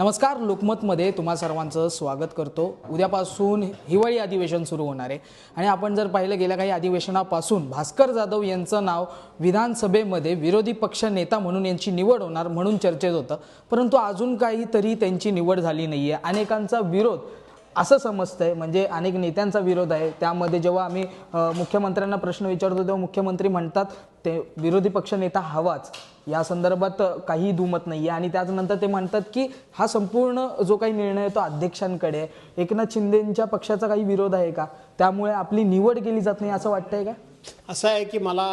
नमस्कार लोकमतमध्ये तुम्हा सर्वांचं स्वागत करतो. उद्यापासून हिवाळी अधिवेशन सुरू होणार आहे. आणि आपण जर पाहिलं गेल्या काही अधिवेशनापासून भास्कर जाधव यांचं नाव विधानसभेमध्ये विरोधी पक्ष नेता म्हणून यांची निवड होणार म्हणून चर्चेत होतं. परंतु अजून काहीतरी त्यांची निवड झाली नाही आहे अनेकांचा विरोध असं समजतंय म्हणजे अनेक नेत्यांचा विरोध आहे. त्यामध्ये जेव्हा आम्ही मुख्यमंत्र्यांना प्रश्न विचारतो तेव्हा मुख्यमंत्री म्हणतात ते विरोधी पक्ष नेता हवाच. या संदर्भात काही दुमत नाही आहे आणि त्याचनंतर ते म्हणतात की हा संपूर्ण जो काही निर्णय आहे तो अध्यक्षांकडे आहे. एकनाथ शिंदेंच्या पक्षाचा काही विरोध आहे का? त्यामुळे आपली निवड केली जात नाही असं वाटतंय का? असं आहे की मला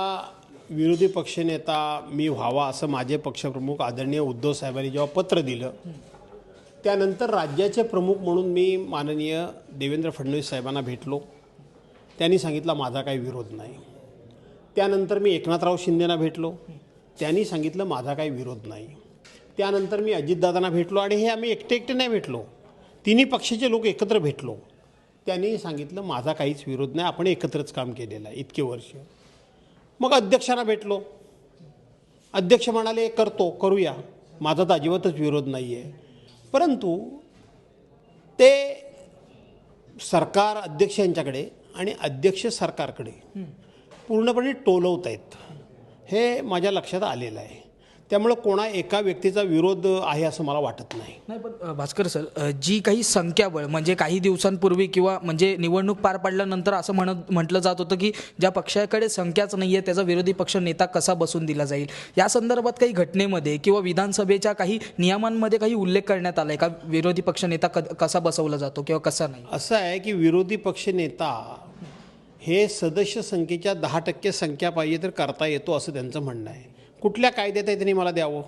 विरोधी पक्षनेता मी व्हावा असं माझे पक्षप्रमुख आदरणीय उद्धव साहेबांनी जेव्हा पत्र दिलं त्यानंतर राज्याचे प्रमुख म्हणून मी माननीय देवेंद्र फडणवीस साहेबांना भेटलो. त्यांनी सांगितलं माझा काही विरोध नाही. त्यानंतर मी एकनाथराव शिंदेना भेटलो. त्यांनी सांगितलं माझा काही विरोध नाही. त्यानंतर मी अजितदादांना भेटलो आणि हे आम्ही एकटे एकटे नाही भेटलो. तिन्ही पक्षाचे लोक एकत्र भेटलो. त्यांनी सांगितलं माझा काहीच विरोध नाही आपण एकत्रच काम केलेलं आहे इतके वर्ष. मग अध्यक्षांना भेटलो. अध्यक्ष म्हणाले करतो करूया. माझा तर अजिबातच विरोध नाही आहे परंतु ते सरकार अध्यक्ष यांच्याकडे आणि अध्यक्ष सरकारकडे पूर्णपणे टोलवत आहेत हे माझ्या लक्षात आलेलं आहे. त्यामुळं कोणा एका व्यक्तीचा विरोध आहे असं मला वाटत नाही. नाही पण भास्कर सर जी काही संख्याबळ म्हणजे काही दिवसांपूर्वी किंवा म्हणजे निवडणूक पार पडल्यानंतर असं म्हणत म्हटलं जात होतं की ज्या पक्षाकडे संख्याच नाही आहे त्याचा विरोधी पक्ष नेता कसा बसून दिला जाईल? या संदर्भात काही घटनेमध्ये किंवा विधानसभेच्या काही नियमांमध्ये काही उल्लेख करण्यात आलाय का? विरोधी पक्ष नेता क- कसा बसवला जातो किंवा कसा नाही? असं आहे की विरोधी पक्षनेता हे सदस्य संख्येच्या दहा टक्के संख्या पाहिजे तर करता येतो असं त्यांचं म्हणणं आहे. कुठल्या कायद्यात आहे त्यांनी मला द्यावं?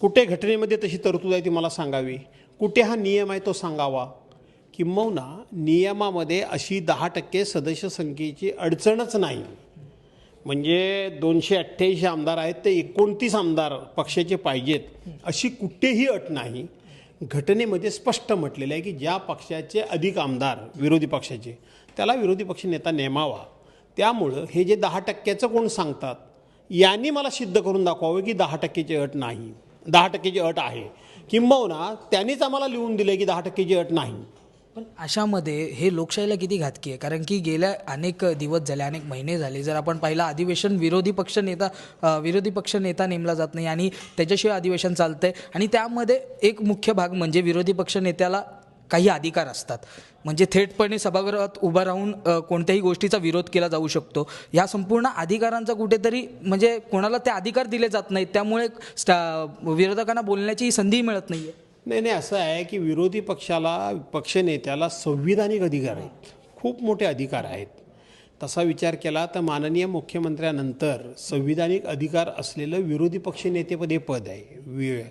कुठे घटनेमध्ये तशी तरतूद आहे ती मला सांगावी? कुठे हा नियम आहे तो सांगावा? किंबहुना नियमामध्ये अशी दहा टक्के सदस्य संख्येची अडचणच नाही. म्हणजे दोनशे अठ्ठ्याऐंशी आमदार आहेत ते एकोणतीस आमदार पक्षाचे पाहिजेत अशी कुठेही अट नाही. घटनेमध्ये स्पष्ट म्हटलेलं आहे की ज्या पक्षाचे अधिक आमदार विरोधी पक्षाचे त्याला विरोधी पक्ष नेता नेमावा. त्यामुळं हे जे दहा टक्क्याचं कोण सांगतात? यांनी मला सिद्ध करून दाखवावं की दहा टक्केची अट नाही. दहा टक्केची अट आहे. किंबहुना त्यांनीच आम्हाला लिहून दिलं की दहा टक्केची अट नाही. पण अशामध्ये हे लोकशाहीला किती घातकी आहे? कारण की गेल्या अनेक दिवस झाले अनेक महिने झाले जर आपण पाहिलं अधिवेशन विरोधी पक्ष नेता विरोधी पक्ष नेता नेमला जात नाही आणि त्याच्याशिवाय अधिवेशन चालतंय. आणि त्यामध्ये एक मुख्य भाग म्हणजे विरोधी पक्ष नेत्याला काही अधिकार असतात. म्हणजे थेटपणे सभागृहात उभा राहून कोणत्याही गोष्टीचा विरोध केला जाऊ शकतो. या संपूर्ण अधिकारांचा कुठेतरी म्हणजे कोणाला ते अधिकार दिले जात नाहीत. त्यामुळे स्टा विरोधकांना बोलण्याची संधी मिळत नाही आहे नाही नाही असं आहे की विरोधी पक्षाला पक्षनेत्याला संविधानिक अधिकार आहेत. खूप मोठे अधिकार आहेत. तसा विचार केला तर माननीय मुख्यमंत्र्यानंतर संविधानिक अधिकार असलेलं विरोधी पक्षनेतेपद हे पद आहे. वि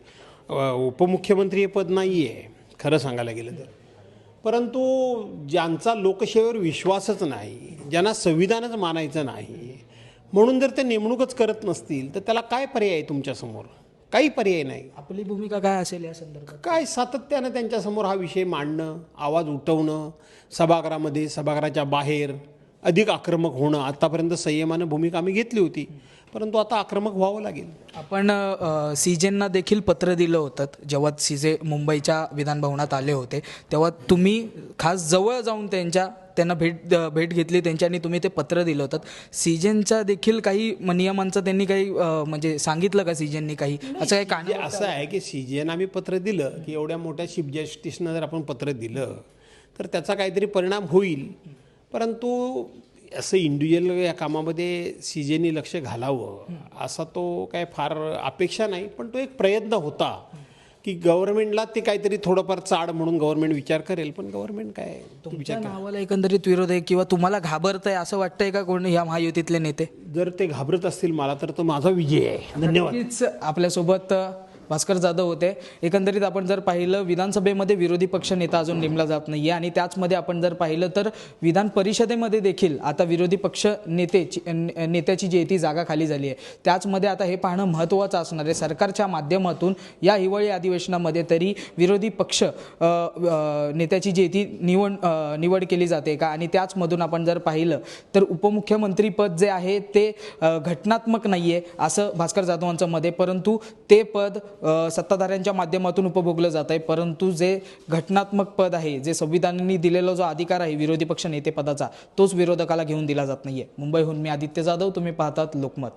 उपमुख्यमंत्री हे पद नाही आहे खरं सांगायला गेलं तर. परंतु ज्यांचा लोकशाहीवर विश्वासच नाही ज्यांना संविधानच मानायचं नाही म्हणून जर ते नेमणूकच करत नसतील तर त्याला काय पर्याय आहे तुमच्यासमोर काही पर्याय नाही. आपली भूमिका काय असेल या संदर्भात? काय सातत्यानं त्यांच्यासमोर हा विषय मांडणं आवाज उठवणं सभागृहामध्ये सभागृहाच्या बाहेर अधिक आक्रमक होणं आतापर्यंत संयमानं भूमिका आम्ही घेतली होती. परंतु आता आक्रमक व्हावं लागेल. आपण सीजेंना देखील पत्र दिलं होतं जेव्हा सीजे मुंबईच्या विधानभवनात आले होते तेव्हा तुम्ही खास जवळ जाऊन त्यांच्या त्यांना भेट भेट घेतली त्यांच्यानी तुम्ही ते पत्र दिलं होतं. सीजेनच्या देखील काही नियमांचं त्यांनी काही म्हणजे सांगितलं का सीजेननी काही? असं काही कान असं आहे की सी जी आम्ही पत्र दिलं की एवढ्या मोठ्या चीफ जस्टिसनं जर आपण पत्र दिलं तर त्याचा काहीतरी परिणाम होईल. परंतु असं इंडिव्हिज्युअल या कामामध्ये सी जेनी लक्ष घालावं असा तो काय फार अपेक्षा नाही पण तो एक प्रयत्न होता की गव्हर्नमेंटला ते काहीतरी थोडंफार चाड म्हणून गव्हर्नमेंट विचार करेल पण गव्हर्नमेंट काय तुमच्या नावाला एकंदरीत विरोध आहे किंवा तुम्हाला घाबरतंय असं वाटतंय का कोण या महायुतीतले नेते? जर ते घाबरत असतील मला तर तो माझा विजय आहे. धन्यवाद. आपल्यासोबत भास्कर जाधव होते. एकंदरीत आपण जर पाहिलं विधानसभेमध्ये विरोधी पक्ष नेता अजून नेमला जात नाहीये आणि त्याचमध्ये आपण जर पाहिलं तर विधान परिषदेमध्ये देखील आता विरोधी पक्ष नेतेची नेत्याची जी आहे ती जागा खाली झाली आहे. त्याचमध्ये आता हे पाहणं महत्त्वाचं असणार आहे. सरकारच्या माध्यमातून या हिवाळी अधिवेशनामध्ये तरी विरोधी पक्ष नेत्याची जी आहे ती निवड निवड केली जाते का? आणि त्याचमधून आपण जर पाहिलं तर उपमुख्यमंत्रीपद जे आहे ते घटनात्मक नाही आहे असं भास्कर जाधवांचं मत परंतु ते पद सत्ताधाऱ्यांच्या माध्यमातून उपभोगलं जात आहे. परंतु जे घटनात्मक पद आहे जे संविधानाने दिलेला जो अधिकार आहे विरोधी पक्ष नेतेपदाचा तोच विरोधकाला घेऊन दिला जात नाही आहे मुंबईहून मी आदित्य जाधव तुम्ही पाहतात लोकमत.